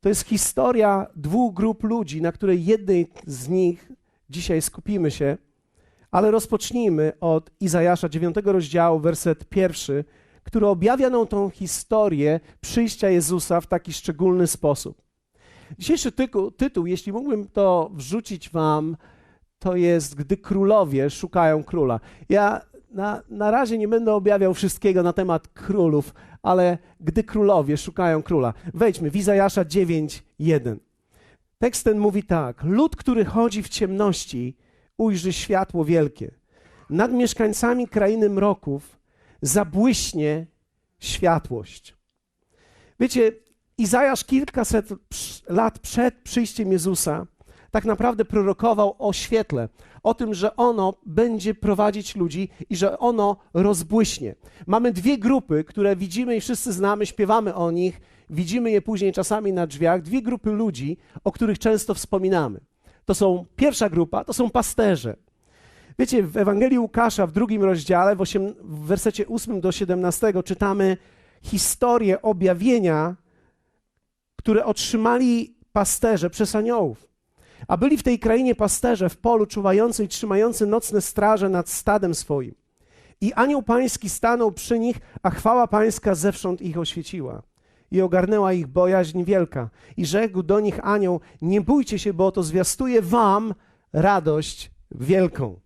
To jest historia dwóch grup ludzi, na której jednej z nich dzisiaj skupimy się, ale rozpocznijmy od Izajasza 9 rozdziału, werset pierwszy, który objawia nam tą historię przyjścia Jezusa w taki szczególny sposób. Dzisiejszy tytuł, tytuł, jeśli mógłbym to wrzucić wam, to jest Gdy królowie szukają króla. Ja na, na razie nie będę objawiał wszystkiego na temat królów, ale gdy królowie szukają króla. Wejdźmy w Izajasza 9:1. Tekst ten mówi tak: Lud, który chodzi w ciemności, ujrzy światło wielkie. Nad mieszkańcami krainy mroków zabłyśnie światłość. Wiecie, Izajasz kilkaset lat przed przyjściem Jezusa tak naprawdę prorokował o świetle, o tym, że ono będzie prowadzić ludzi i że ono rozbłyśnie. Mamy dwie grupy, które widzimy i wszyscy znamy, śpiewamy o nich, widzimy je później czasami na drzwiach. Dwie grupy ludzi, o których często wspominamy. To są pierwsza grupa, to są pasterze. Wiecie, w Ewangelii Łukasza w drugim rozdziale, w, osiem, w wersecie 8 do 17 czytamy historię objawienia, które otrzymali pasterze przez aniołów. A byli w tej krainie pasterze w polu czuwający i trzymający nocne straże nad stadem swoim. I anioł pański stanął przy nich, a chwała pańska zewsząd ich oświeciła. I ogarnęła ich bojaźń wielka. I rzekł do nich anioł, nie bójcie się, bo to zwiastuje wam radość wielką,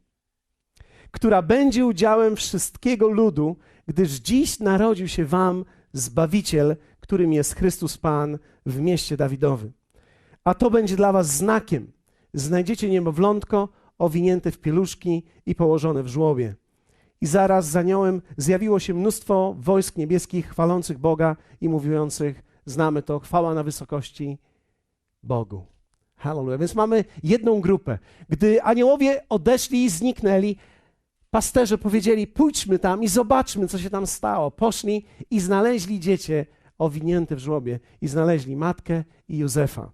która będzie udziałem wszystkiego ludu, gdyż dziś narodził się wam Zbawiciel, którym jest Chrystus Pan w mieście Dawidowym a to będzie dla was znakiem. Znajdziecie niemowlątko owinięte w pieluszki i położone w żłobie. I zaraz za aniołem zjawiło się mnóstwo wojsk niebieskich chwalących Boga i mówiących, znamy to, chwała na wysokości Bogu. Hallelujah. Więc mamy jedną grupę. Gdy aniołowie odeszli i zniknęli, pasterze powiedzieli: Pójdźmy tam i zobaczmy, co się tam stało. Poszli i znaleźli dziecię owinięte w żłobie, i znaleźli matkę i Józefa.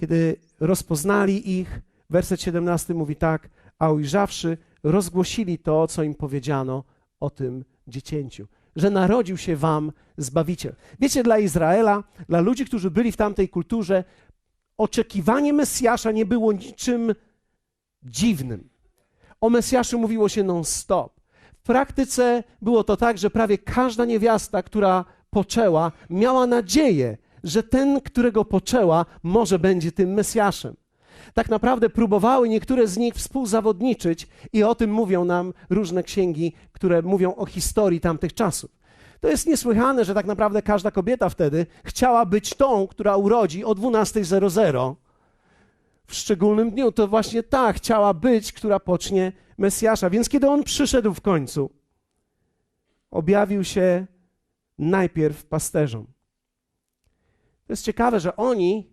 Kiedy rozpoznali ich, werset 17 mówi tak, a ujrzawszy, rozgłosili to, co im powiedziano o tym dziecięciu, że narodził się wam Zbawiciel. Wiecie, dla Izraela, dla ludzi, którzy byli w tamtej kulturze, oczekiwanie Mesjasza nie było niczym dziwnym. O Mesjaszu mówiło się non-stop. W praktyce było to tak, że prawie każda niewiasta, która poczęła, miała nadzieję, że ten, którego poczęła, może będzie tym Mesjaszem. Tak naprawdę próbowały niektóre z nich współzawodniczyć i o tym mówią nam różne księgi, które mówią o historii tamtych czasów. To jest niesłychane, że tak naprawdę każda kobieta wtedy chciała być tą, która urodzi o 12.00 w szczególnym dniu. To właśnie ta chciała być, która pocznie Mesjasza. Więc kiedy on przyszedł w końcu, objawił się najpierw pasterzom. To jest ciekawe, że oni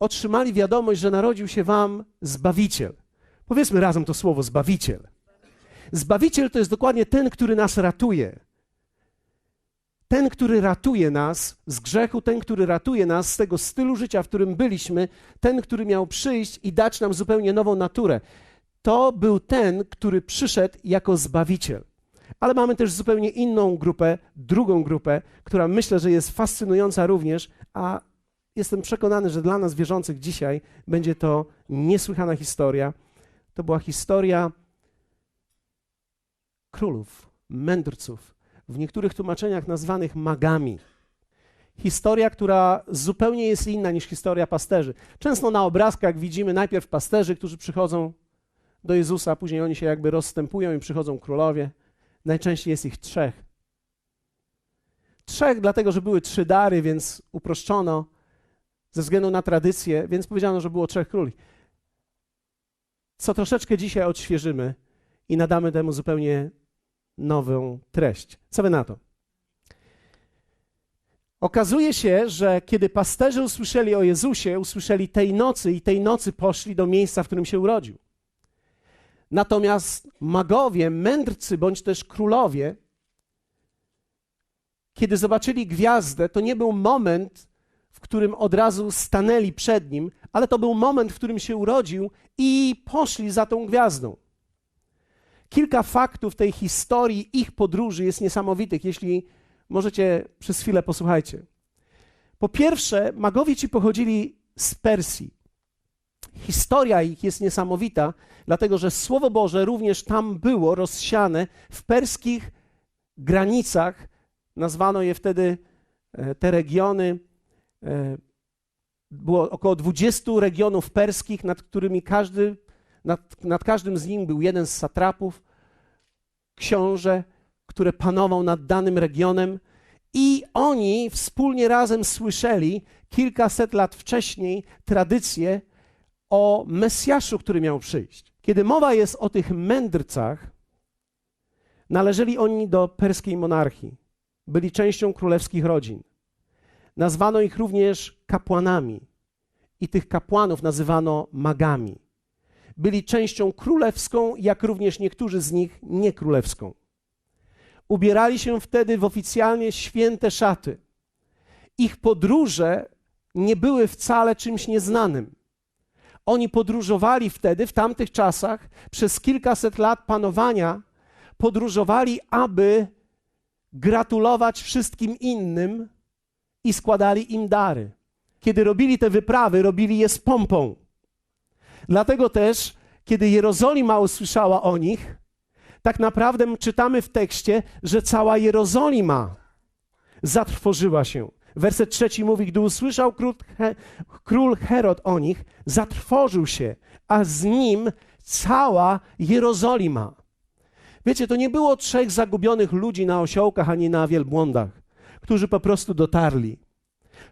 otrzymali wiadomość, że narodził się wam Zbawiciel. Powiedzmy razem to słowo Zbawiciel. Zbawiciel to jest dokładnie ten, który nas ratuje. Ten, który ratuje nas z grzechu, ten, który ratuje nas z tego stylu życia, w którym byliśmy, ten, który miał przyjść i dać nam zupełnie nową naturę. To był ten, który przyszedł jako Zbawiciel. Ale mamy też zupełnie inną grupę, drugą grupę, która myślę, że jest fascynująca również, a jestem przekonany, że dla nas wierzących dzisiaj będzie to niesłychana historia. To była historia królów, mędrców, w niektórych tłumaczeniach nazwanych magami. Historia, która zupełnie jest inna niż historia pasterzy. Często na obrazkach widzimy najpierw pasterzy, którzy przychodzą do Jezusa, później oni się jakby rozstępują i przychodzą królowie. Najczęściej jest ich trzech. Trzech, dlatego że były trzy dary, więc uproszczono ze względu na tradycję, więc powiedziano, że było trzech króli. Co troszeczkę dzisiaj odświeżymy i nadamy temu zupełnie nową treść. Co wy na to? Okazuje się, że kiedy pasterze usłyszeli o Jezusie, usłyszeli tej nocy i tej nocy poszli do miejsca, w którym się urodził. Natomiast magowie, mędrcy bądź też królowie, kiedy zobaczyli gwiazdę, to nie był moment, w którym od razu stanęli przed nim, ale to był moment, w którym się urodził i poszli za tą gwiazdą. Kilka faktów tej historii ich podróży jest niesamowitych, jeśli możecie przez chwilę posłuchajcie. Po pierwsze, magowie ci pochodzili z Persji. Historia ich jest niesamowita, dlatego że Słowo Boże również tam było rozsiane w perskich granicach. Nazwano je wtedy e, te regiony. E, było około 20 regionów perskich, nad którymi każdy, nad, nad każdym z nich był jeden z satrapów, książę, który panował nad danym regionem. I oni wspólnie razem słyszeli kilkaset lat wcześniej tradycję o Mesjaszu, który miał przyjść. Kiedy mowa jest o tych mędrcach, należeli oni do perskiej monarchii. Byli częścią królewskich rodzin. Nazwano ich również kapłanami i tych kapłanów nazywano magami. Byli częścią królewską, jak również niektórzy z nich niekrólewską. Ubierali się wtedy w oficjalnie święte szaty. Ich podróże nie były wcale czymś nieznanym. Oni podróżowali wtedy, w tamtych czasach, przez kilkaset lat panowania, podróżowali, aby gratulować wszystkim innym i składali im dary. Kiedy robili te wyprawy, robili je z pompą. Dlatego też, kiedy Jerozolima usłyszała o nich, tak naprawdę czytamy w tekście, że cała Jerozolima zatrwożyła się. Werset trzeci mówi, gdy usłyszał król, He, król Herod o nich, zatrwożył się, a z nim cała Jerozolima. Wiecie, to nie było trzech zagubionych ludzi na osiołkach ani na wielbłądach, którzy po prostu dotarli.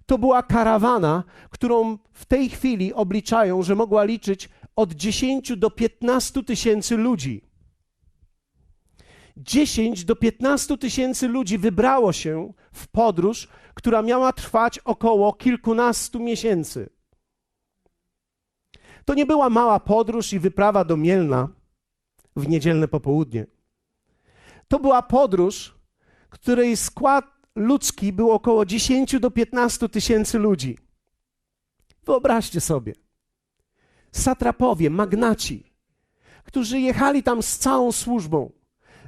To była karawana, którą w tej chwili obliczają, że mogła liczyć od 10 do 15 tysięcy ludzi. 10 do 15 tysięcy ludzi wybrało się w podróż, która miała trwać około kilkunastu miesięcy. To nie była mała podróż i wyprawa do Mielna w niedzielne popołudnie. To była podróż, której skład ludzki był około 10 do 15 tysięcy ludzi. Wyobraźcie sobie. Satrapowie, magnaci, którzy jechali tam z całą służbą,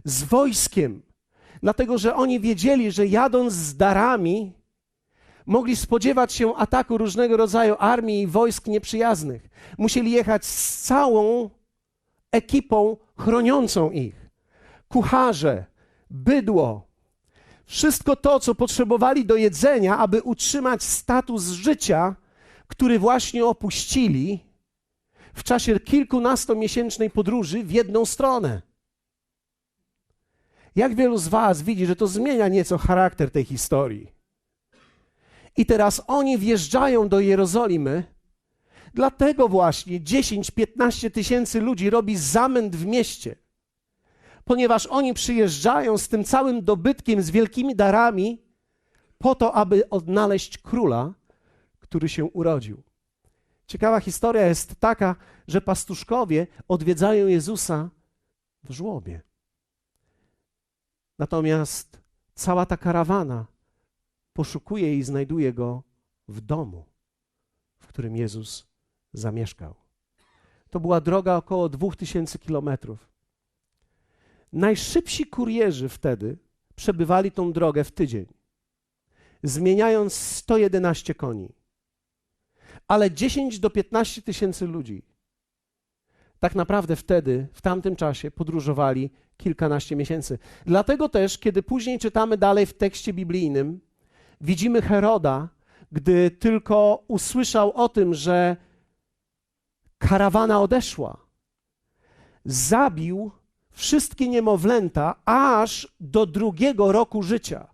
z wojskiem, dlatego że oni wiedzieli, że jadąc z darami, mogli spodziewać się ataku różnego rodzaju armii i wojsk nieprzyjaznych. Musieli jechać z całą ekipą chroniącą ich. Kucharze, bydło, wszystko to, co potrzebowali do jedzenia, aby utrzymać status życia, który właśnie opuścili w czasie kilkunastomiesięcznej podróży w jedną stronę. Jak wielu z Was widzi, że to zmienia nieco charakter tej historii? I teraz oni wjeżdżają do Jerozolimy, dlatego właśnie 10-15 tysięcy ludzi robi zamęt w mieście, ponieważ oni przyjeżdżają z tym całym dobytkiem, z wielkimi darami, po to, aby odnaleźć króla, który się urodził. Ciekawa historia jest taka, że pastuszkowie odwiedzają Jezusa w żłobie. Natomiast cała ta karawana poszukuje i znajduje go w domu, w którym Jezus zamieszkał. To była droga około 2000 kilometrów. Najszybsi kurierzy wtedy przebywali tą drogę w tydzień, zmieniając 111 koni. Ale 10 do 15 tysięcy ludzi tak naprawdę wtedy, w tamtym czasie, podróżowali kilkanaście miesięcy. Dlatego też, kiedy później czytamy dalej w tekście biblijnym, widzimy Heroda, gdy tylko usłyszał o tym, że karawana odeszła, zabił wszystkie niemowlęta aż do drugiego roku życia.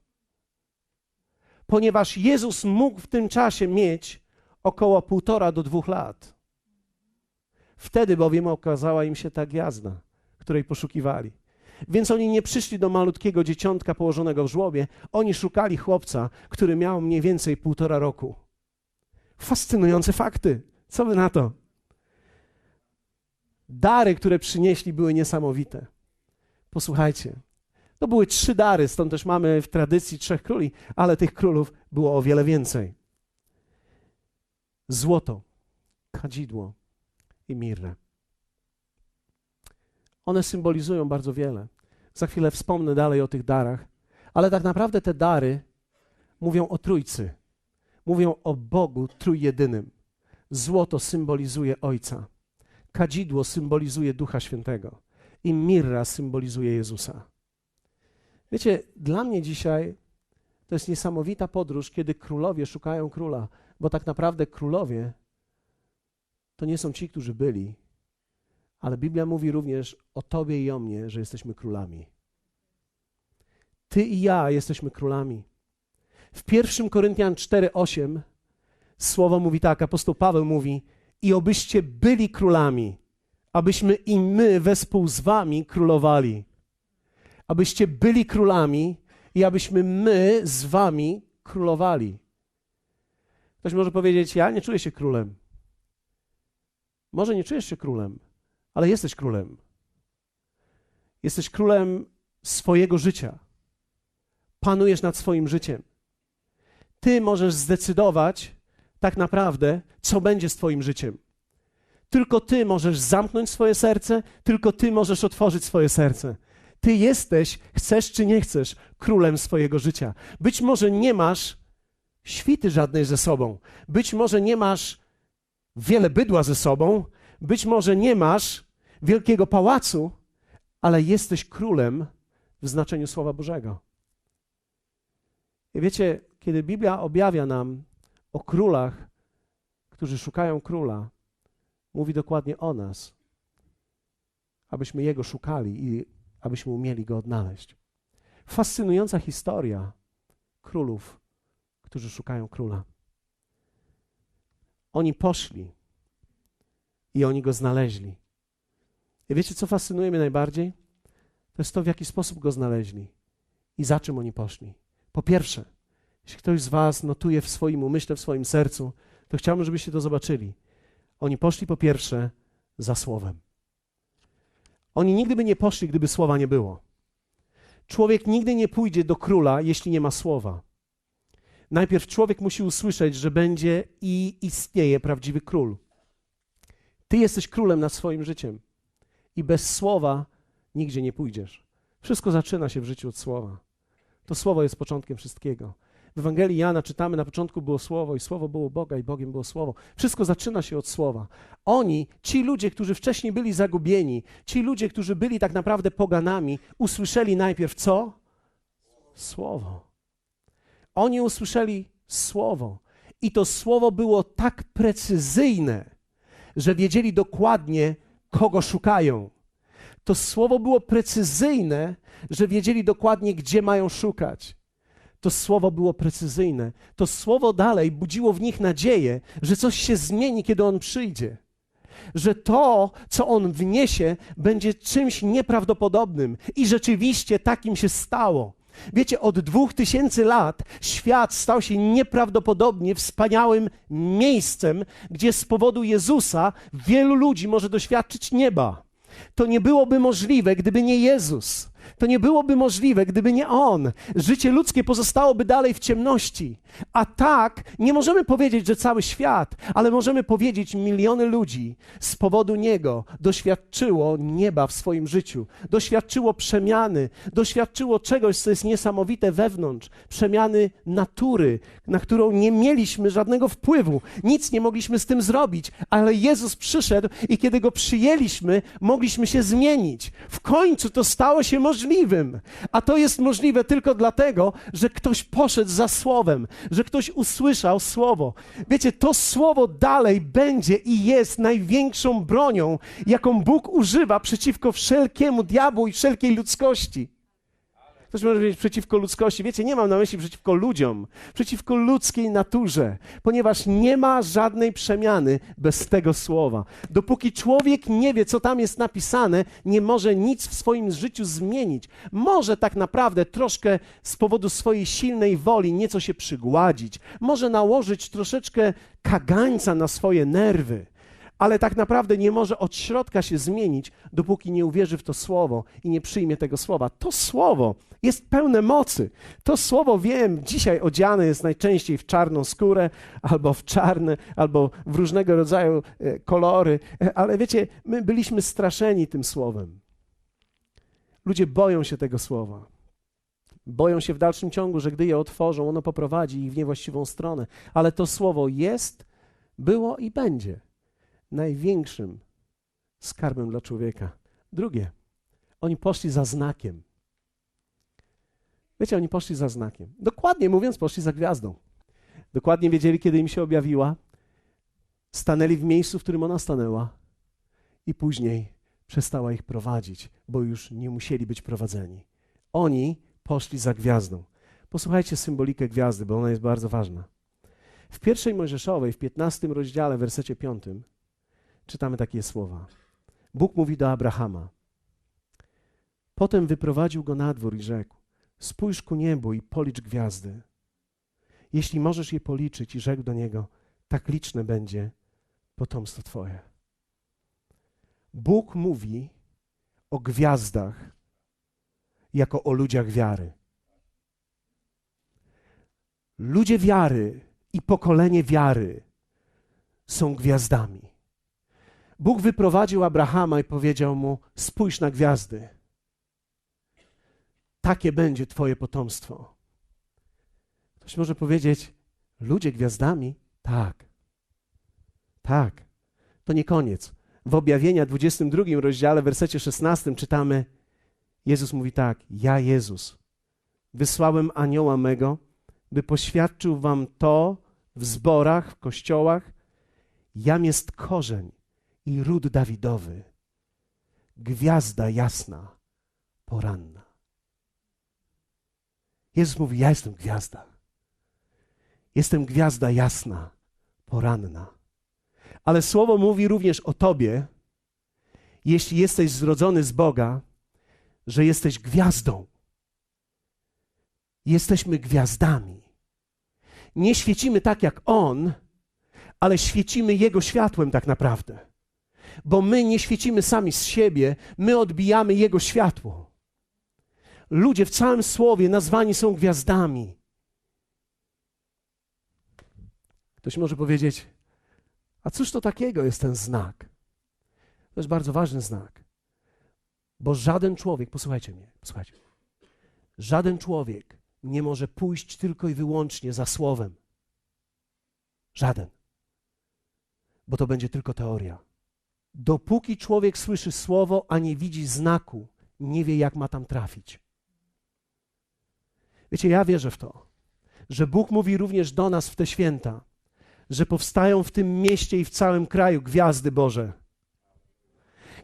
Ponieważ Jezus mógł w tym czasie mieć około półtora do dwóch lat. Wtedy bowiem okazała im się ta gwiazda, której poszukiwali. Więc oni nie przyszli do malutkiego dzieciątka położonego w żłobie, oni szukali chłopca, który miał mniej więcej półtora roku. Fascynujące fakty. Co wy na to? Dary, które przynieśli, były niesamowite. Posłuchajcie. To były trzy dary, stąd też mamy w tradycji trzech króli, ale tych królów było o wiele więcej. Złoto, kadzidło i mirrę. One symbolizują bardzo wiele. Za chwilę wspomnę dalej o tych darach, ale tak naprawdę te dary mówią o Trójcy. mówią o Bogu trójjedynym. Złoto symbolizuje Ojca, kadzidło symbolizuje Ducha Świętego i mirra symbolizuje Jezusa. Wiecie, dla mnie dzisiaj to jest niesamowita podróż, kiedy królowie szukają króla, bo tak naprawdę królowie to nie są ci, którzy byli, ale Biblia mówi również o Tobie i o mnie, że jesteśmy królami. Ty i ja jesteśmy królami. W 1 Koryntian 4:8 słowo mówi tak, apostoł Paweł mówi: "I obyście byli królami, abyśmy i my wespół z wami królowali. Abyście byli królami i abyśmy my z wami królowali." Ktoś może powiedzieć: "Ja nie czuję się królem." Może nie czujesz się królem, ale jesteś królem. Jesteś królem swojego życia. Panujesz nad swoim życiem. Ty możesz zdecydować tak naprawdę, co będzie z Twoim życiem. Tylko Ty możesz zamknąć swoje serce, tylko Ty możesz otworzyć swoje serce. Ty jesteś, chcesz czy nie chcesz, królem swojego życia. Być może nie masz świty żadnej ze sobą, być może nie masz wiele bydła ze sobą, być może nie masz wielkiego pałacu, ale jesteś królem w znaczeniu Słowa Bożego. I wiecie, kiedy Biblia objawia nam o królach, którzy szukają króla, mówi dokładnie o nas, abyśmy Jego szukali i abyśmy umieli Go odnaleźć. Fascynująca historia królów, którzy szukają króla. Oni poszli i oni go znaleźli. I wiecie, co fascynuje mnie najbardziej? To jest to, w jaki sposób go znaleźli i za czym oni poszli. Po pierwsze, jeśli ktoś z Was notuje w swoim umyśle, w swoim sercu, to chciałbym, żebyście to zobaczyli. Oni poszli po pierwsze za słowem. Oni nigdy by nie poszli, gdyby słowa nie było. Człowiek nigdy nie pójdzie do króla, jeśli nie ma słowa. Najpierw człowiek musi usłyszeć, że będzie i istnieje prawdziwy król. Ty jesteś królem nad swoim życiem i bez słowa nigdzie nie pójdziesz. Wszystko zaczyna się w życiu od słowa. To słowo jest początkiem wszystkiego. W Ewangelii Jana czytamy, na początku było słowo i słowo było Boga i Bogiem było słowo. Wszystko zaczyna się od słowa. Oni, ci ludzie, którzy wcześniej byli zagubieni, ci ludzie, którzy byli tak naprawdę poganami, usłyszeli najpierw co? Słowo. Oni usłyszeli słowo. I to słowo było tak precyzyjne, że wiedzieli dokładnie, kogo szukają. To słowo było precyzyjne, że wiedzieli dokładnie, gdzie mają szukać. To słowo było precyzyjne. To słowo dalej budziło w nich nadzieję, że coś się zmieni, kiedy on przyjdzie. Że to, co on wniesie, będzie czymś nieprawdopodobnym. I rzeczywiście takim się stało. Wiecie, od dwóch tysięcy lat świat stał się nieprawdopodobnie wspaniałym miejscem, gdzie z powodu Jezusa wielu ludzi może doświadczyć nieba. To nie byłoby możliwe, gdyby nie Jezus. To nie byłoby możliwe, gdyby nie On. Życie ludzkie pozostałoby dalej w ciemności. A tak nie możemy powiedzieć, że cały świat, ale możemy powiedzieć, miliony ludzi z powodu Niego doświadczyło nieba w swoim życiu, doświadczyło przemiany, doświadczyło czegoś, co jest niesamowite wewnątrz, przemiany natury, na którą nie mieliśmy żadnego wpływu, nic nie mogliśmy z tym zrobić, ale Jezus przyszedł i kiedy Go przyjęliśmy, mogliśmy się zmienić. W końcu to stało się możliwe A to jest możliwe tylko dlatego, że ktoś poszedł za słowem, że ktoś usłyszał słowo. Wiecie, to słowo dalej będzie i jest największą bronią, jaką Bóg używa przeciwko wszelkiemu diabłu i wszelkiej ludzkości. Ktoś może powiedzieć przeciwko ludzkości. Wiecie, nie mam na myśli przeciwko ludziom, przeciwko ludzkiej naturze, ponieważ nie ma żadnej przemiany bez tego słowa. Dopóki człowiek nie wie, co tam jest napisane, nie może nic w swoim życiu zmienić. Może tak naprawdę troszkę z powodu swojej silnej woli nieco się przygładzić, może nałożyć troszeczkę kagańca na swoje nerwy ale tak naprawdę nie może od środka się zmienić, dopóki nie uwierzy w to słowo i nie przyjmie tego słowa. To słowo jest pełne mocy. To słowo, wiem, dzisiaj odziane jest najczęściej w czarną skórę, albo w czarne, albo w różnego rodzaju e, kolory, e, ale wiecie, my byliśmy straszeni tym słowem. Ludzie boją się tego słowa. Boją się w dalszym ciągu, że gdy je otworzą, ono poprowadzi ich w niewłaściwą stronę. Ale to słowo jest, było i będzie największym skarbem dla człowieka. Drugie, oni poszli za znakiem. Wiecie, oni poszli za znakiem. Dokładnie mówiąc, poszli za gwiazdą. Dokładnie wiedzieli, kiedy im się objawiła. Stanęli w miejscu, w którym ona stanęła, i później przestała ich prowadzić, bo już nie musieli być prowadzeni. Oni poszli za gwiazdą. Posłuchajcie symbolikę gwiazdy, bo ona jest bardzo ważna. W pierwszej Mojżeszowej, w 15 rozdziale, wersecie 5, czytamy takie słowa. Bóg mówi do Abrahama. Potem wyprowadził go na dwór i rzekł: Spójrz ku niebu i policz gwiazdy. Jeśli możesz je policzyć, i rzekł do niego: Tak liczne będzie potomstwo Twoje. Bóg mówi o gwiazdach jako o ludziach wiary. Ludzie wiary i pokolenie wiary są gwiazdami. Bóg wyprowadził Abrahama i powiedział mu: Spójrz na gwiazdy. Takie będzie Twoje potomstwo. Ktoś może powiedzieć: Ludzie gwiazdami? Tak. Tak. To nie koniec. W objawienia 22 rozdziale, wersecie 16 czytamy: Jezus mówi tak: Ja, Jezus, wysłałem anioła mego, by poświadczył wam to w zborach, w kościołach. Jam jest korzeń i ród Dawidowy, gwiazda jasna, poranna. Jezus mówi: Ja jestem gwiazda. Jestem gwiazda jasna, poranna. Ale słowo mówi również o tobie, jeśli jesteś zrodzony z Boga, że jesteś gwiazdą. Jesteśmy gwiazdami. Nie świecimy tak jak On, ale świecimy Jego światłem tak naprawdę. Bo my nie świecimy sami z siebie, my odbijamy Jego światło. Ludzie w całym słowie nazwani są gwiazdami. Ktoś może powiedzieć, a cóż to takiego jest ten znak? To jest bardzo ważny znak. Bo żaden człowiek, posłuchajcie mnie, posłuchajcie. Żaden człowiek nie może pójść tylko i wyłącznie za słowem. Żaden. Bo to będzie tylko teoria. Dopóki człowiek słyszy słowo, a nie widzi znaku, nie wie, jak ma tam trafić. Wiecie, ja wierzę w to, że Bóg mówi również do nas w te święta, że powstają w tym mieście i w całym kraju gwiazdy Boże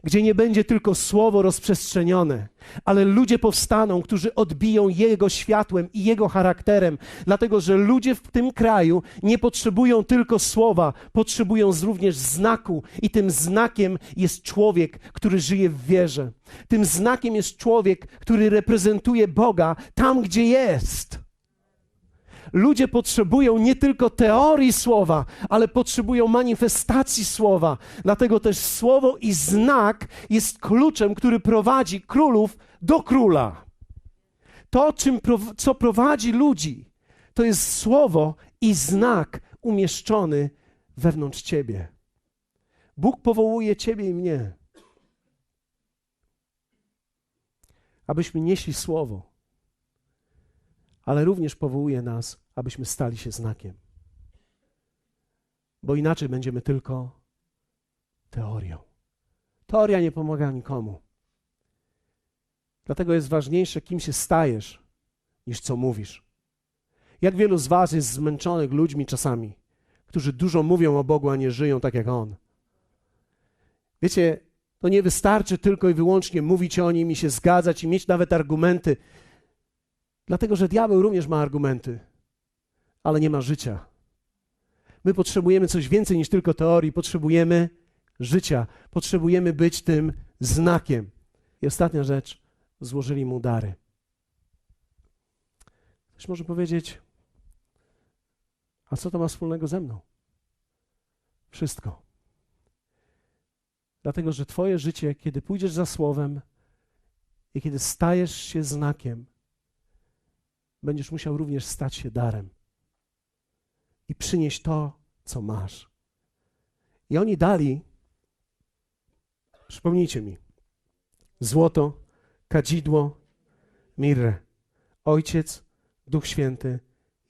gdzie nie będzie tylko słowo rozprzestrzenione, ale ludzie powstaną, którzy odbiją Jego światłem i Jego charakterem, dlatego że ludzie w tym kraju nie potrzebują tylko słowa, potrzebują również znaku, i tym znakiem jest człowiek, który żyje w wierze. Tym znakiem jest człowiek, który reprezentuje Boga tam, gdzie jest. Ludzie potrzebują nie tylko teorii słowa, ale potrzebują manifestacji słowa. Dlatego też słowo i znak jest kluczem, który prowadzi królów do króla. To, czym, co prowadzi ludzi, to jest słowo i znak umieszczony wewnątrz ciebie. Bóg powołuje ciebie i mnie, abyśmy nieśli słowo ale również powołuje nas, abyśmy stali się znakiem. Bo inaczej będziemy tylko teorią. Teoria nie pomaga nikomu. Dlatego jest ważniejsze, kim się stajesz, niż co mówisz. Jak wielu z Was jest zmęczonych ludźmi czasami, którzy dużo mówią o Bogu, a nie żyją tak jak On. Wiecie, to nie wystarczy tylko i wyłącznie mówić o Nim i się zgadzać i mieć nawet argumenty. Dlatego, że diabeł również ma argumenty, ale nie ma życia. My potrzebujemy coś więcej niż tylko teorii, potrzebujemy życia, potrzebujemy być tym znakiem. I ostatnia rzecz, złożyli mu dary. Ktoś może powiedzieć, a co to ma wspólnego ze mną? Wszystko. Dlatego, że Twoje życie, kiedy pójdziesz za słowem i kiedy stajesz się znakiem, będziesz musiał również stać się darem i przynieść to, co masz. I oni dali, przypomnijcie mi, złoto, kadzidło, mirrę. Ojciec, Duch Święty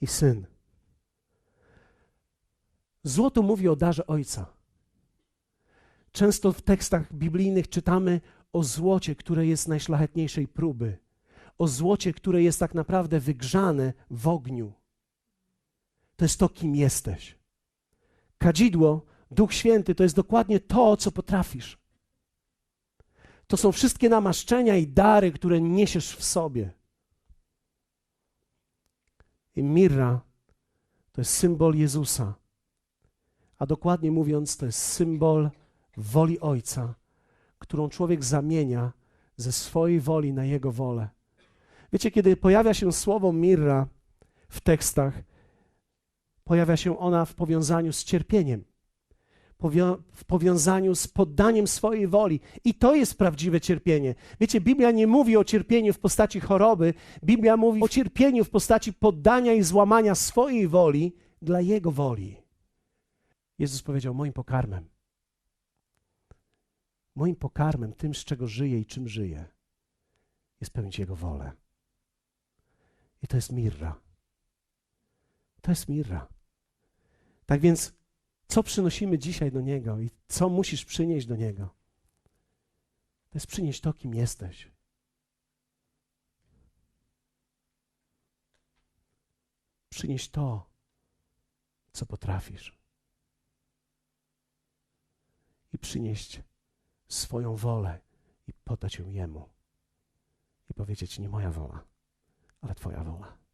i Syn. Złoto mówi o darze Ojca. Często w tekstach biblijnych czytamy o złocie, które jest najszlachetniejszej próby, o złocie, które jest tak naprawdę wygrzane w ogniu. To jest to, kim jesteś. Kadzidło, Duch Święty, to jest dokładnie to, co potrafisz. To są wszystkie namaszczenia i dary, które niesiesz w sobie. I mirra to jest symbol Jezusa, a dokładnie mówiąc, to jest symbol woli Ojca, którą człowiek zamienia ze swojej woli na Jego wolę. Wiecie, kiedy pojawia się słowo mirra w tekstach, pojawia się ona w powiązaniu z cierpieniem, w powiązaniu z poddaniem swojej woli. I to jest prawdziwe cierpienie. Wiecie, Biblia nie mówi o cierpieniu w postaci choroby, Biblia mówi o cierpieniu w postaci poddania i złamania swojej woli dla Jego woli. Jezus powiedział: Moim pokarmem, moim pokarmem, tym, z czego żyję i czym żyję, jest pełnić Jego wolę. I to jest mirra. To jest mirra. Tak więc, co przynosimy dzisiaj do Niego i co musisz przynieść do Niego? To jest przynieść to, kim jesteś. Przynieść to, co potrafisz. I przynieść swoją wolę i poddać ją Jemu. I powiedzieć: Nie moja wola, ale Twoja wola.